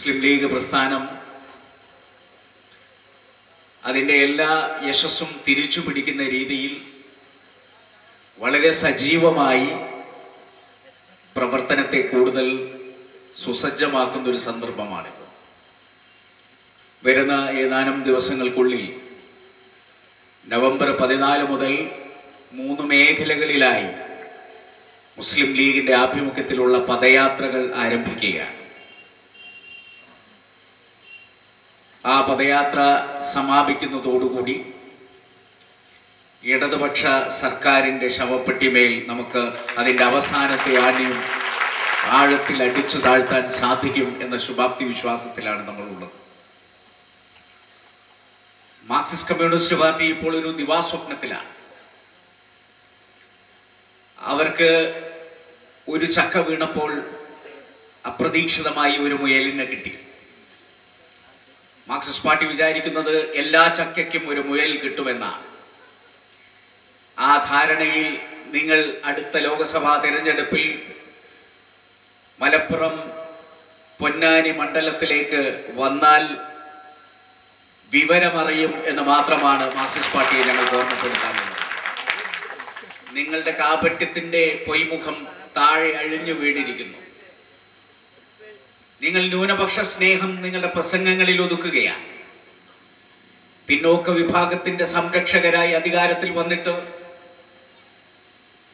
മുസ്ലിം league പ്രസ്ഥാനം അതിന്റെ എല്ലാ യശസ്സും തിരിച്ചു പിടിക്കുന്ന രീതിയിൽ വളരെ സജീവമായി പ്രവർത്തനത്തെ കൂടുതൽ സുസജ്ജമാക്കുന്ന ഒരു സന്ദർഭമാണിത്. വരുന്ന ഏതാനും ദിവസങ്ങൾക്കുള്ളിൽ നവംബർ പതിനാല് മുതൽ മൂന്ന് മേഖലകളിലായി മുസ്ലിം ലീഗിന്റെ ആഭിമുഖ്യത്തിലുള്ള പദയാത്രകൾ ആരംഭിക്കുകയാണ്. ആ പദയാത്ര സമാപിക്കുന്നതോടുകൂടി ഇടതുപക്ഷ സർക്കാരിന്റെ ശവപ്പെട്ടിമേൽ നമുക്ക് അതിന്റെ അവസാനത്തെ ആണിയും ആഴത്തിൽ അടിച്ചു താഴ്ത്താൻ സാധിക്കും എന്ന ശുഭാപ്തി വിശ്വാസത്തിലാണ് നമ്മളുള്ളത്. മാർക്സിസ്റ്റ് കമ്മ്യൂണിസ്റ്റ് പാർട്ടി ഇപ്പോൾ ഒരു ദിവാസ്വപ്നത്തിലാണ് അവർക്ക് ഒരു ചക്ക വീണപ്പോൾ അപ്രതീക്ഷിതമായി ഒരു മുയലിനെ കിട്ടി. മാർക്സിസ്റ്റ് പാർട്ടി വിചാരിക്കുന്നത് എല്ലാ ചക്കയ്ക്കും ഒരു മുയൽ കിട്ടുമെന്നാണ്. ആ ധാരണയിൽ നിങ്ങൾ അടുത്ത ലോക്സഭാ തിരഞ്ഞെടുപ്പിൽ മലപ്പുറം പൊന്നാനി മണ്ഡലത്തിലേക്ക് വന്നാൽ വിവരമറിയും എന്ന് മാത്രമാണ് മാർക്സിസ്റ്റ് പാർട്ടിയെ ഞങ്ങൾ ഓർമ്മപ്പെടുത്താൻ നിങ്ങളുടെ കാപട്യത്തിന്റെ പൊയ്മുഖം താഴെ അഴിഞ്ഞു വീണിരിക്കുന്നു. നിങ്ങൾ ന്യൂനപക്ഷ സ്നേഹം നിങ്ങളുടെ പ്രസംഗങ്ങളിൽ ഒതുക്കുകയാണ്. പിന്നോക്ക വിഭാഗത്തിന്റെ സംരക്ഷകരായി അധികാരത്തിൽ വന്നിട്ട്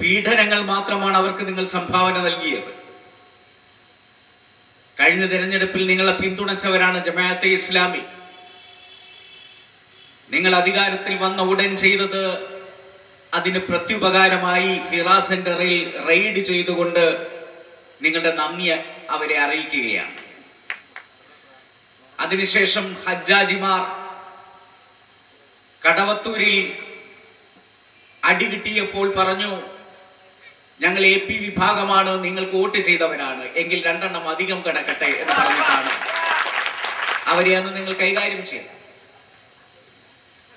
പീഡനങ്ങൾ മാത്രമാണ് അവർക്ക് നിങ്ങൾ സംഭാവന നൽകിയത്. കഴിഞ്ഞ തിരഞ്ഞെടുപ്പിൽ നിങ്ങളെ പിന്തുണച്ചവരാണ് ജമാഅത്തെ ഇസ്ലാമി. നിങ്ങൾ അധികാരത്തിൽ വന്ന ഉടൻ ചെയ്തത് അതിന് പ്രത്യുപകാരമായി ഹിറ സെന്ററിൽ റെയ്ഡ് ചെയ്തുകൊണ്ട് നിങ്ങളുടെ നന്ദി അവരെ അറിയിക്കുകയാണ്. അതിനുശേഷം ഹജ്ജാജിമാർ കടവത്തൂരിൽ അടികിട്ടിയപ്പോൾ പറഞ്ഞു ഞങ്ങൾ എ പി വിഭാഗമാണ് നിങ്ങൾക്ക് വോട്ട് ചെയ്തവരാണ്. എങ്കിൽ രണ്ടെണ്ണം അധികം കിടക്കട്ടെ എന്ന് പറഞ്ഞിട്ടാണ് അവരെ അന്ന് നിങ്ങൾ കൈകാര്യം ചെയ്തത്.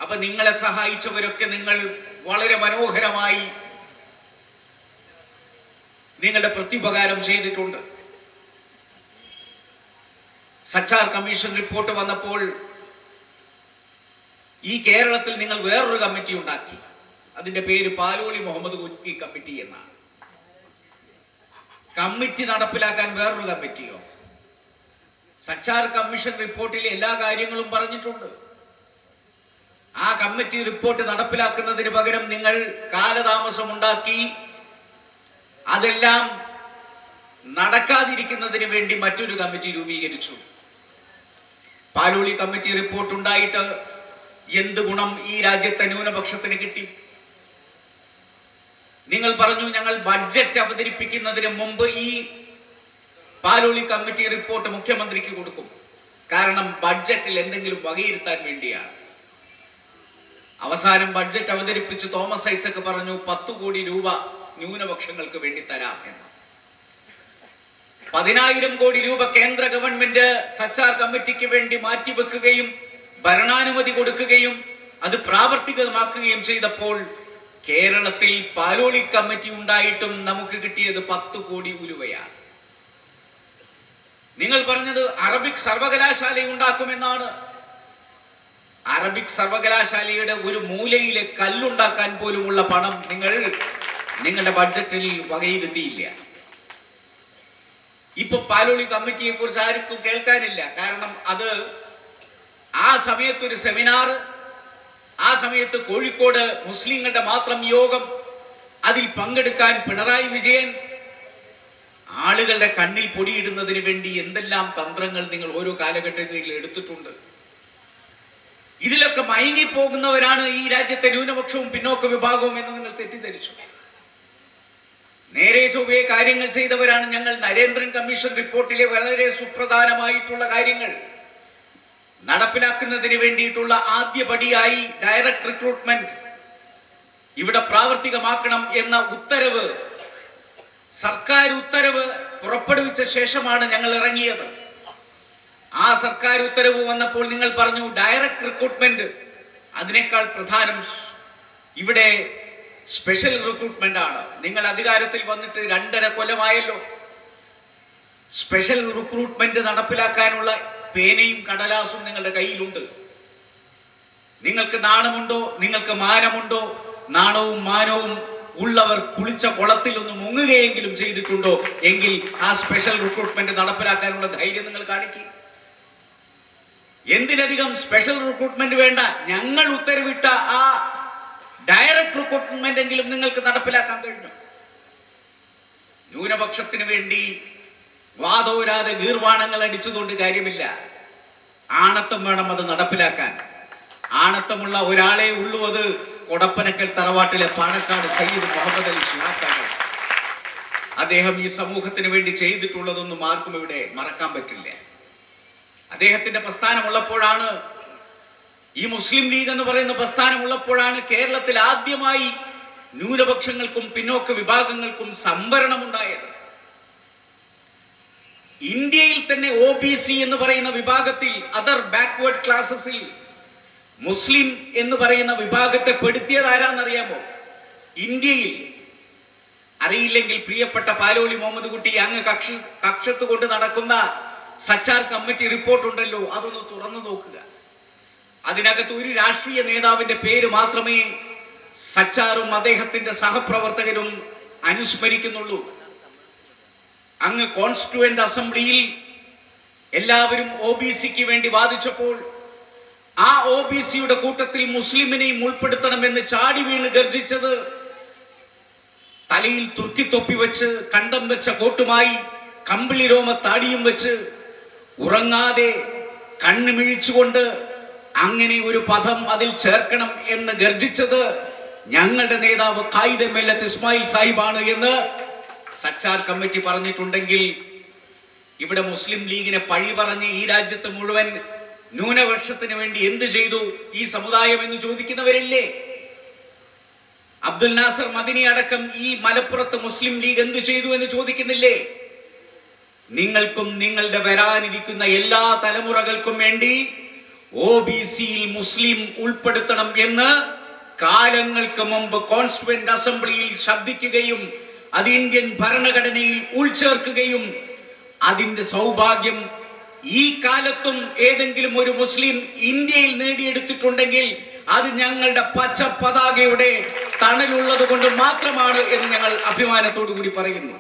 അപ്പൊ നിങ്ങളെ സഹായിച്ചവരൊക്കെ നിങ്ങൾ വളരെ മനോഹരമായി നിങ്ങളുടെ പ്രത്യുപകാരം ചെയ്തിട്ടുണ്ട്. സച്ചാർ കമ്മീഷൻ റിപ്പോർട്ട് വന്നപ്പോൾ ഈ കേരളത്തിൽ നിങ്ങൾ വേറൊരു കമ്മിറ്റി ഉണ്ടാക്കി. അതിന്റെ പേര് പാലോളി മുഹമ്മദ് കുറ്റി കമ്മിറ്റി എന്നാണ്. കമ്മിറ്റി നടപ്പിലാക്കാൻ വേറൊരു കമ്മിറ്റിയോ? സച്ചാർ കമ്മീഷൻ റിപ്പോർട്ടിൽ എല്ലാ കാര്യങ്ങളും പറഞ്ഞിട്ടുണ്ട്. ആ കമ്മിറ്റി റിപ്പോർട്ട് നടപ്പിലാക്കുന്നതിന് പകരം നിങ്ങൾ കാലതാമസം ഉണ്ടാക്കി അതെല്ലാം നടക്കാതിരിക്കുന്നതിന് വേണ്ടി മറ്റൊരു കമ്മിറ്റി രൂപീകരിച്ചു. പാലോളി കമ്മിറ്റി റിപ്പോർട്ട് ഉണ്ടായിട്ട് എന്ത് ഗുണം ഈ രാജ്യത്തെ ന്യൂനപക്ഷത്തിന് കിട്ടി? നിങ്ങൾ പറഞ്ഞു ഞങ്ങൾ ബഡ്ജറ്റ് അവതരിപ്പിക്കുന്നതിന് മുമ്പ് ഈ പാലോളി കമ്മിറ്റി റിപ്പോർട്ട് മുഖ്യമന്ത്രിക്ക് കൊടുക്കും. കാരണം ബഡ്ജറ്റിൽ എന്തെങ്കിലും വകയിരുത്താൻ വേണ്ടിയാണ്. അവസാനം ബഡ്ജറ്റ് അവതരിപ്പിച്ച് തോമസ് ഐസക് പറഞ്ഞു പത്തു കോടി രൂപ ന്യൂനപക്ഷങ്ങൾക്ക് വേണ്ടി തരാം എന്ന്. പതിനായിരം കോടി രൂപ കേന്ദ്ര ഗവൺമെന്റ് സച്ചാർ കമ്മിറ്റിക്ക് വേണ്ടി മാറ്റിവെക്കുകയും ഭരണാനുമതി കൊടുക്കുകയും അത് പ്രാവർത്തികമാക്കുകയും ചെയ്തപ്പോൾ കേരളത്തിൽ പാലോളി കമ്മിറ്റി ഉണ്ടായിട്ടും നമുക്ക് കിട്ടിയത് പത്ത് കോടി ഉലുവയാണ്. നിങ്ങൾ പറഞ്ഞത് അറബിക് സർവകലാശാല ഉണ്ടാക്കുമെന്നാണ്. അറബിക് സർവകലാശാലയുടെ ഒരു മൂലയിലെ കല്ലുണ്ടാക്കാൻ പോലുമുള്ള പണം നിങ്ങൾ നിങ്ങളുടെ ബഡ്ജറ്റിൽ വകയിരുത്തിയില്ല. ഇപ്പൊ പാലോളി കമ്മിറ്റിയെ കുറിച്ച് ആർക്കും കേൾക്കാനില്ല. കാരണം അത് ആ സമയത്ത് ഒരു സെമിനാർ ആ സമയത്ത് കോഴിക്കോട് മുസ്ലിങ്ങളുടെ മാത്രം യോഗം അതിൽ പങ്കെടുക്കാൻ പിണറായി വിജയൻ ആളുകളുടെ കണ്ണിൽ പൊടിയിടുന്നതിന് വേണ്ടി എന്തെല്ലാം തന്ത്രങ്ങൾ നിങ്ങൾ ഓരോ കാലഘട്ടത്തിൽ എടുത്തിട്ടുണ്ട്. ഇതിലൊക്കെ മയങ്ങിപ്പോകുന്നവരാണ് ഈ രാജ്യത്തെ ന്യൂനപക്ഷവും പിന്നോക്ക വിഭാഗവും എന്ന് നിങ്ങൾ തെറ്റിദ്ധരിച്ചു. നേരെ ചൊവ്വേ കാര്യങ്ങൾ ചെയ്തവരാണ് ഞങ്ങൾ. നരേന്ദ്രൻ കമ്മീഷൻ റിപ്പോർട്ടിലെ വളരെ സുപ്രധാനമായിട്ടുള്ള കാര്യങ്ങൾ. നടപ്പിലാക്കുന്നതിന് വേണ്ടിയിട്ടുള്ള ആദ്യ പടിയായി ഡയറക്ട് റിക്രൂട്ട്മെന്റ് ഇവിടെ പ്രാവർത്തികമാക്കണം എന്ന ഉത്തരവ് സർക്കാർ ഉത്തരവ് പുറപ്പെടുവിച്ച ശേഷമാണ് ഞങ്ങൾ ഇറങ്ങിയത്. ആ സർക്കാർ ഉത്തരവ് വന്നപ്പോൾ നിങ്ങൾ പറഞ്ഞു ഡയറക്ട് റിക്രൂട്ട്മെന്റ് അതിനേക്കാൾ പ്രധാനം ഇവിടെ സ്പെഷ്യൽ റിക്രൂട്ട്മെന്റ് ആണ്. നിങ്ങൾ അധികാരത്തിൽ വന്നിട്ട് രണ്ടര കൊല്ലമായല്ലോ. സ്പെഷ്യൽ റിക്രൂട്ട്മെന്റ് നടപ്പിലാക്കാനുള്ള പേനയും കടലാസും നിങ്ങളുടെ കയ്യിലുണ്ട്. നിങ്ങൾക്ക് നാണമുണ്ടോ? നിങ്ങൾക്ക് മാനമുണ്ടോ? നാണവും മാനവും ഉള്ളവർ കുളിച്ച കുളത്തിൽ ഒന്ന് മുങ്ങുകയെങ്കിലും ചെയ്തിട്ടുണ്ടോ? എങ്കിൽ ആ സ്പെഷ്യൽ റിക്രൂട്ട്മെന്റ് നടപ്പിലാക്കാനുള്ള ധൈര്യം നിങ്ങൾ കാണിക്കുക എന്തിനധികം സ്പെഷ്യൽ റിക്രൂട്ട്മെന്റ് വേണ്ട? ഞങ്ങൾ ഉത്തരവിട്ട ആ ഡയറക്ട് റിക്രൂട്ട്മെന്റ് എങ്കിലും നിങ്ങൾക്ക് നടപ്പിലാക്കാൻ കഴിഞ്ഞു. ന്യൂനപക്ഷത്തിന് വേണ്ടി വാദോരാതെ ഗീർവാണങ്ങൾ അടിച്ചതുകൊണ്ട് കാര്യമില്ല. ആണത്തം വേണം അത് നടപ്പിലാക്കാൻ. ആണത്തമുള്ള ഒരാളെ ഉള്ളൂ അത് കൊടപ്പനക്കൽ തറവാട്ടിലെ പാണക്കാട് സയ്യിദ് മുഹമ്മദ് അലി ഷിഹാക്കാണ് അദ്ദേഹം ഈ സമൂഹത്തിന് വേണ്ടി ചെയ്തിട്ടുള്ളതൊന്നും ആർക്കും ഇവിടെ മറക്കാൻ പറ്റില്ല. അദ്ദേഹത്തിന്റെ പ്രസ്ഥാനമുള്ളപ്പോഴാണ് ഈ മുസ്ലിം ലീഗ് എന്ന് പറയുന്ന പ്രസ്ഥാനം ഉള്ളപ്പോഴാണ് കേരളത്തിൽ ആദ്യമായി ന്യൂനപക്ഷങ്ങൾക്കും പിന്നോക്ക വിഭാഗങ്ങൾക്കും സംവരണമുണ്ടായത്. ഇന്ത്യയിൽ തന്നെ ഒ ബി സി എന്ന് പറയുന്ന വിഭാഗത്തിൽ അതർ ബാക്ക്വേർഡ് ക്ലാസസിൽ മുസ്ലിം എന്ന് പറയുന്ന വിഭാഗത്തെ പെടുത്തിയത് ആരാന്നറിയാമോ? ഇന്ത്യയിൽ. അറിയില്ലെങ്കിൽ പ്രിയപ്പെട്ട പാലോളി മുഹമ്മദ് കുട്ടി അങ്ങ് കക്ഷ കക്ഷത്ത് കൊണ്ട് നടക്കുന്ന സച്ചാർ കമ്മിറ്റി റിപ്പോർട്ട് ഉണ്ടല്ലോ അതൊന്ന് തുറന്നു നോക്കുക. അതിനകത്ത് ഒരു രാഷ്ട്രീയ നേതാവിന്റെ പേര് മാത്രമേ സച്ചാറും അദ്ദേഹത്തിന്റെ സഹപ്രവർത്തകരും അനുസ്മരിക്കുന്നുള്ളൂ. അങ്ങ് കോൺസ്റ്റിറ്റ്യൂവന്റ് അസംബ്ലിയിൽ എല്ലാവരും ഒ ബി സിക്ക് വേണ്ടി വാദിച്ചപ്പോൾ ആ ഒ ബി സിയുടെ കൂട്ടത്തിൽ മുസ്ലിമിനെയും ഉൾപ്പെടുത്തണമെന്ന് ചാടി വീണ് ഗർജിച്ചത് തലയിൽ തുർക്കിത്തൊപ്പി വെച്ച് കണ്ടം വെച്ച കോട്ടുമായി കമ്പിളി രോമ താടിയും വെച്ച് ഉറങ്ങാതെ കണ്ണു മിഴിച്ചുകൊണ്ട് അങ്ങനെ ഒരു പദം അതിൽ ചേർക്കണം എന്ന് ഗർജിച്ചത് ഞങ്ങളുടെ നേതാവ് കായിദ മെല്ലത്ത് ഇസ്മായിൽ സാഹിബാണ് എന്ന് സച്ചാർ കമ്മിറ്റി പറഞ്ഞിട്ടുണ്ടെങ്കിൽ ഇവിടെ മുസ്ലിം ലീഗിനെ പഴി പറഞ്ഞ് ഈ രാജ്യത്ത് മുഴുവൻ ന്യൂനപക്ഷത്തിന് വേണ്ടി എന്ത് ചെയ്തു? ഈ സമുദായം എന്ന് ചോദിക്കുന്നവരില്ലേ? അബ്ദുൽ നാസർ മദിനി അടക്കം ഈ മലപ്പുറത്ത് മുസ്ലിം ലീഗ് എന്ത് ചെയ്തു എന്ന് ചോദിക്കുന്നില്ലേ? നിങ്ങൾക്കും നിങ്ങളുടെ വരാനിരിക്കുന്ന എല്ലാ തലമുറകൾക്കും വേണ്ടി ഒ ബി സിയിൽ മുസ്ലിം ഉൾപ്പെടുത്തണം എന്ന് കാലങ്ങൾക്ക് മുമ്പ് കോൺസ്റ്റിറ്റ്യൂവന്റ് അസംബ്ലിയിൽ ശബ്ദിക്കുകയും അത് ഇന്ത്യൻ ഭരണഘടനയിൽ ഉൾച്ചേർക്കുകയും അതിന്റെ സൗഭാഗ്യം ഈ കാലത്തും ഏതെങ്കിലും ഒരു മുസ്ലിം ഇന്ത്യയിൽ നേടിയെടുത്തിട്ടുണ്ടെങ്കിൽ അത് ഞങ്ങളുടെ പച്ച പതാകയുടെ തണലുള്ളത് കൊണ്ട് മാത്രമാണ് എന്ന് ഞങ്ങൾ അഭിമാനത്തോടു കൂടി പറയുന്നു.